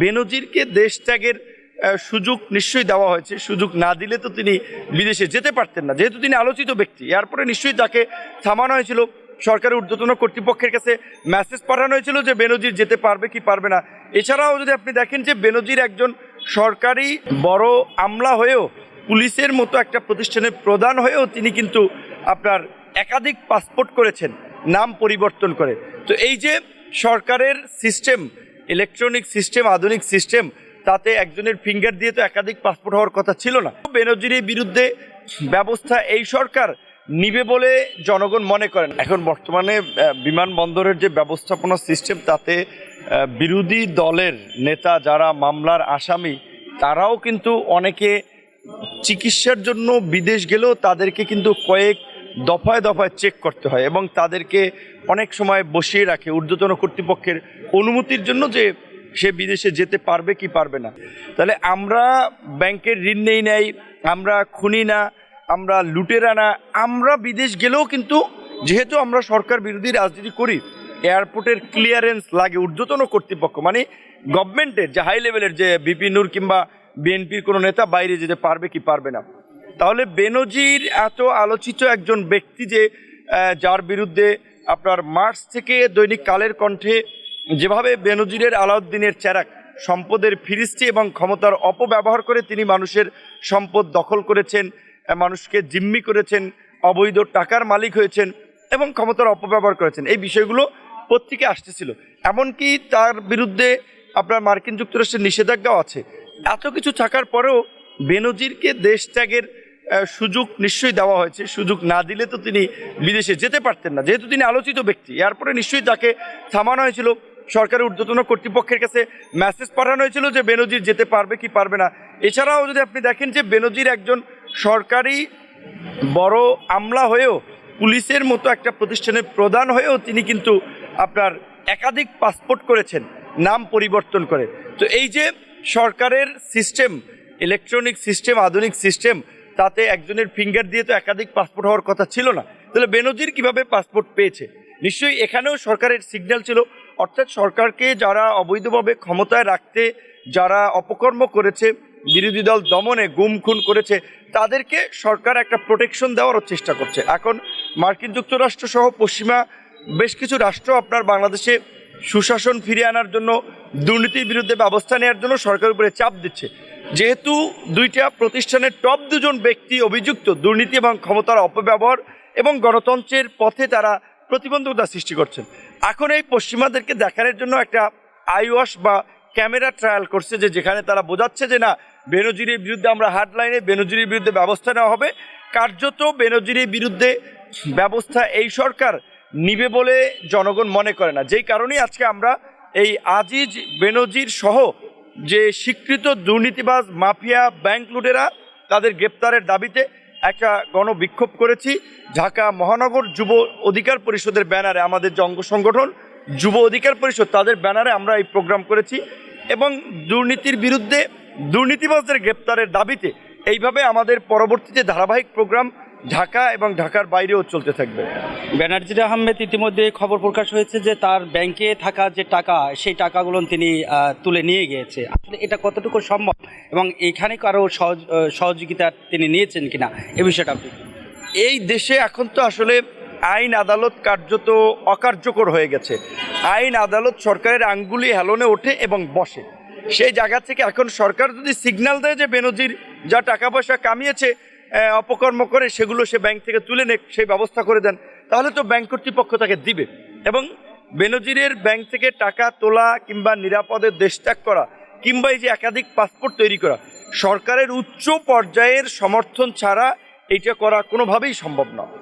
বেনজিরকে দেশ ত্যাগের সুযোগ নিশ্চয়ই দেওয়া হয়েছে। সুযোগ না দিলে তো তিনি বিদেশে যেতে পারতেন না। যেহেতু তিনি আলোচিত ব্যক্তি, এরপরে নিশ্চয়ই তাকে থামানো হয়েছিল। সরকারের ঊর্ধ্বতন কর্তৃপক্ষের কাছে মেসেজ পাঠানো হয়েছিল যে বেনজির যেতে পারবে কি পারবে না। এছাড়াও যদি আপনি দেখেন যে বেনজির একজন সরকারি বড় আমলা হয়েও, পুলিশের মতো একটা প্রতিষ্ঠানের প্রধান হয়েও তিনি কিন্তু আপনার একাধিক পাসপোর্ট করেছেন, নাম পরিবর্তন করে। তো এই যে সরকারের সিস্টেম ইলেকট্রনিক সিস্টেম আধুনিক সিস্টেম তাতে একজনের ফিঙ্গার দিয়ে তো একাধিক পাসপোর্ট হওয়ার কথা ছিল না। বেনজিরের বিরুদ্ধে ব্যবস্থা এই সরকার নিবে বলে জনগণ মনে করেন। এখন বর্তমানে বিমানবন্দরের যে ব্যবস্থাপনা সিস্টেম তাতে বিরোধী দলের নেতা যারা মামলার আসামি, তারাও কিন্তু অনেকে চিকিৎসার জন্য বিদেশ গেলেও তাদেরকে কিন্তু কয়েক দফায় দফায় চেক করতে হয় এবং তাদেরকে অনেক সময় বসিয়ে রাখে ঊর্ধ্বতন কর্তৃপক্ষের অনুমতির জন্য যে সে বিদেশে যেতে পারবে কি পারবে না। তাহলে আমরা ব্যাংকের ঋণ নেই নেই, আমরা খুনি না, আমরা লুটেরা না, আমরা বিদেশ গেলেও কিন্তু যেহেতু আমরা সরকার বিরোধী রাজনীতি করি, এয়ারপোর্টের ক্লিয়ারেন্স লাগে ঊর্ধ্বতন কর্তৃপক্ষ মানে গভর্নমেন্টের যে হাই লেভেলের যে বিপি নূর কিংবা বিএনপির কোনো নেতা বাইরে যেতে পারবে কি পারবে না। তাহলে বেনজির এত আলোচিত একজন ব্যক্তি যে যার বিরুদ্ধে আপনার মার্চ থেকে দৈনিক কালের কণ্ঠে যেভাবে বেনজিরের আলাউদ্দিনের চেরাক সম্পদের ফিরিস্তি এবং ক্ষমতার অপব্যবহার করে তিনি মানুষের সম্পদ দখল করেছেন মানুষকে জিম্মি করেছেন, অবৈধ টাকার মালিক হয়েছেন এবং ক্ষমতার অপব্যবহার করেছেন। এই বিষয়গুলো পত্রিকা আসতেছিল। এমনকি তার বিরুদ্ধে আপনার মার্কিন যুক্তরাষ্ট্রের নিষেধাজ্ঞাও আছে। এত কিছু থাকার পরেও বেনজিরকে দেশ ত্যাগের সুযোগ নিশ্চয়ই দেওয়া হয়েছে। সুযোগ না দিলে তো তিনি বিদেশে যেতে পারতেন না। যেহেতু তিনি আলোচিত ব্যক্তি, এরপরে নিশ্চয়ই তাকে থামানো হয়েছিল। সরকারের ঊর্ধ্বতন কর্তৃপক্ষের কাছে মেসেজ পাঠানো হয়েছিল যে বেনজির যেতে পারবে কি পারবে না। এছাড়াও যদি আপনি দেখেন যে বেনজির একজন সরকারি বড় আমলা হয়েও, পুলিশের মতো একটা প্রতিষ্ঠানের প্রধান হয়েও তিনি কিন্তু আপনার একাধিক পাসপোর্ট করেছেন, নাম পরিবর্তন করে। তো এই যে সরকারের সিস্টেম ইলেকট্রনিক সিস্টেম আধুনিক সিস্টেম তাতে একজনের ফিঙ্গার দিয়ে তো একাধিক পাসপোর্ট হওয়ার কথা ছিল না। তাহলে বেনজির কীভাবে পাসপোর্ট পেয়েছে? নিশ্চয়ই এখানেও সরকারের সিগন্যাল ছিল। অর্থাৎ সরকারকে যারা অবৈধভাবে ক্ষমতায় রাখতে, যারা অপকর্ম করেছে, বিরোধী দল দমনে গুম খুন করেছে, তাদেরকে সরকার একটা প্রোটেকশন দেওয়ারও চেষ্টা করছে। এখন মার্কিন যুক্তরাষ্ট্র সহ পশ্চিমা বেশ কিছু রাষ্ট্র আপনার বাংলাদেশে সুশাসন ফিরিয়ে আনার জন্য, দুর্নীতির বিরুদ্ধে ব্যবস্থা নেওয়ার জন্য সরকারের উপরে চাপ দিচ্ছে। যেহেতু দুইটা প্রতিষ্ঠানের টপ দুজন ব্যক্তি অভিযুক্ত দুর্নীতি এবং ক্ষমতার অপব্যবহার এবং গণতন্ত্রের পথে তারা প্রতিবন্ধকতা সৃষ্টি করছেন, এখন এই পশ্চিমাদেরকে দেখানোর জন্য একটা আইওয়াশ বা ক্যামেরা ট্রায়াল করছে যে যেখানে তারা বোঝাচ্ছে যে না বেনজিরের বিরুদ্ধে আমরা হার্ডলাইনে বেনজিরের বিরুদ্ধে ব্যবস্থা নেওয়া হবে। কার্যত বেনজিরের বিরুদ্ধে ব্যবস্থা এই সরকার নিবে বলে জনগণ মনে করে না। যেই কারণেই আজকে আমরা এই আজিজ, বেনজির সহ যে স্বীকৃত দুর্নীতিবাজ মাফিয়া ব্যাংক লুটেরা তাদের গ্রেপ্তারের দাবিতে একটা গণবিক্ষোভ করেছি। ঢাকা মহানগর যুব অধিকার পরিষদের ব্যানারে আমাদের যে অঙ্গ সংগঠন, যুব অধিকার পরিষদ, তাদের ব্যানারে আমরা এই প্রোগ্রাম করেছি এবং দুর্নীতির বিরুদ্ধে দুর্নীতিবাজদের গ্রেপ্তারের দাবিতে এইভাবে আমাদের পরবর্তীতে ধারাবাহিক প্রোগ্রাম ঢাকা এবং ঢাকার বাইরেও চলতে থাকবে। ব্যানার্জির আহমেদ ইতিমধ্যে খবর প্রকাশ হয়েছে যে তার ব্যাংকে থাকা যে টাকা সেই টাকাগুলো তিনি তুলে নিয়ে গিয়েছে। আসলে এটা কতটুকু সম্ভব এবং এখানে কারও সহযোগিতা তিনি নিয়েছেন কিনা এ বিষয়টা আপনি এই দেশে এখন তো আসলে আইন আদালত কার্যত অকার্যকর হয়ে গেছে। আইন আদালত সরকারের আঙ্গুলি হেলনে ওঠে এবং বসে। সেই জায়গা থেকে এখন সরকার যদি সিগন্যাল দেয় যে বেনজির যা টাকা পয়সা কামিয়েছে অপকর্ম করে সেগুলো সে ব্যাংক থেকে তুলে নে, সেই ব্যবস্থা করে দেন, তাহলে তো ব্যাংক কর্তৃপক্ষ তাকে দিবে। এবং বেনজিরের ব্যাংক থেকে টাকা তোলা কিংবা নিরাপদে দেশ ত্যাগ করা, কিংবা এই যে একাধিক পাসপোর্ট তৈরি করা, সরকারের উচ্চ পর্যায়ের সমর্থন ছাড়া এইটা করা কোনোভাবেই সম্ভব না